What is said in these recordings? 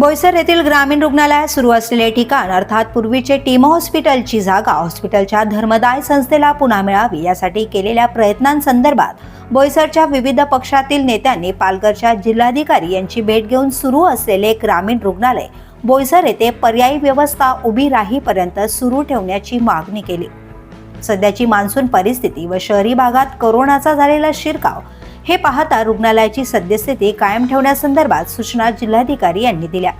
बोईसर येथील ग्रामीण रुग्णालयात सुरू असलेले ठिकाण अर्थात पूर्वीचे टीम हॉस्पिटलची जागा हॉस्पिटलच्या धर्मदाय संस्थेला पुन्हा मिळावी यासाठी केलेल्या प्रयत्नांसंदर्भात बोईसरच्या विविध पक्षातील नेत्यांनी पालघरच्या जिल्हाधिकारी यांची भेट घेऊन सुरू असलेले ग्रामीण रुग्णालय बोईसर येथे पर्यायी व्यवस्था उभी राहीपर्यंत सुरू ठेवण्याची मागणी केली. सध्याची मान्सून परिस्थिती व शहरी भागात करोनाचा झालेला शिरकाव हे पाहता रुग्णालयाची सद्यस्थिती कायम ठेवण्यासंदर्भात सूचना जिल्हाधिकारी यांनी दिल्या.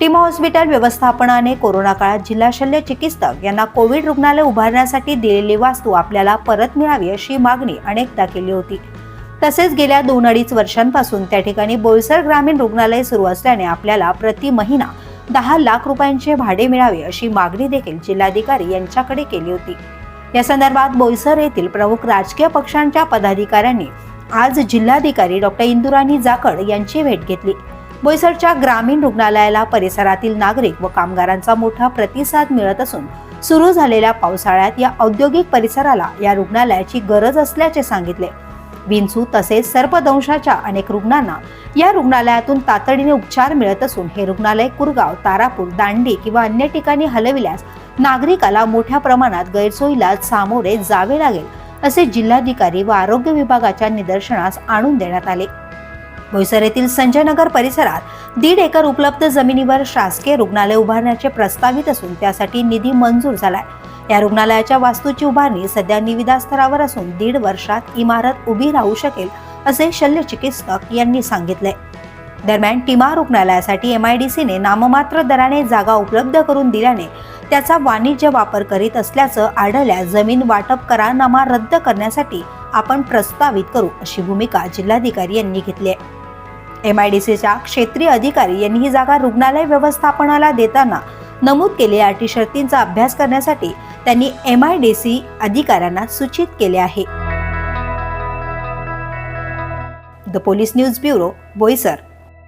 टीम हॉस्पिटल व्यवस्थापनाने कोरोना काळात जिल्हा शल्य चिकित्सक यांना कोविड रुग्णालय उभारण्यासाठी दिलेली वास्तू आपल्याला परत मिळावी अशी मागणी अनेकदा केली होती. तसेच गेल्या दोन अडीच वर्षांपासून त्या ठिकाणी बोईसर ग्रामीण रुग्णालय सुरू असल्याने आपल्याला प्रति महिना दहा लाख रुपयांचे भाडे मिळावे अशी मागणी देखील जिल्हाधिकारी यांच्याकडे केली होती. या संदर्भात बोईसर येथील प्रमुख राजकीय पक्षांच्या पदाधिकाऱ्यांनी आज जिल्हाधिकारी डॉक्टर इंदुराणी जाकड यांची भेट घेतली. बोईसरच्या ग्रामीण रुग्णालयाला परिसरातील नागरिक व कामगारांचा मोठा प्रतिसाद मिळत असून सुरू झालेल्या पावसाळ्यात या औद्योगिक परिसराला या रुग्णालयाची गरज असल्याचे सांगितले. विंचू तसेच सर्पदंशाच्या अनेक रुग्णांना या रुग्णालयातून तातडीने उपचार मिळत असून हे रुग्णालय कुरगाव तारापूर दांडी किंवा अन्य ठिकाणी हलविल्यास नागरिकाला मोठ्या प्रमाणात गैरसोयीला सामोरे जावे लागेल. असे जिल्हाधिकारी व आरोग्य विभागाच्या निदर्शनास आणून देण्यात आले. बोईसर येथील संजयनगर परिसरात दीड एकर उपलब्ध जमिनीवर शासकीय रुग्णालय उभारण्याचे प्रस्तावित असून त्यासाठी निधी मंजूर झालाय. या रुग्णालयाच्या वास्तूची उभारणी सध्या निविदा स्तरावर असून दीड वर्षात इमारत उभी राहू शकेल असे शल्यचिकित्सक यांनी सांगितले दरम्यान टिमा रुग्णालयासाठी एम आय डी सीने नाममात्र दराने जागा उपलब्ध करून दिल्याने त्याचा वाणिज्य वापर करीत असल्याचं आढळल्यास जमीन वाटप करारनामा रद्द करण्यासाठी आपण प्रस्तावित करू अशी भूमिका जिल्हाधिकारी यांनी घेतली आहे. एम आय डी सीच्या क्षेत्रीय अधिकारी यांनी ही जागा रुग्णालय व्यवस्थापनाला देताना नमूद केलेल्या अटी शर्तींचा अभ्यास करण्यासाठी त्यांनी एम आय डी सी अधिकाऱ्यांना सूचित केले आहे. The police news bureau Boisar.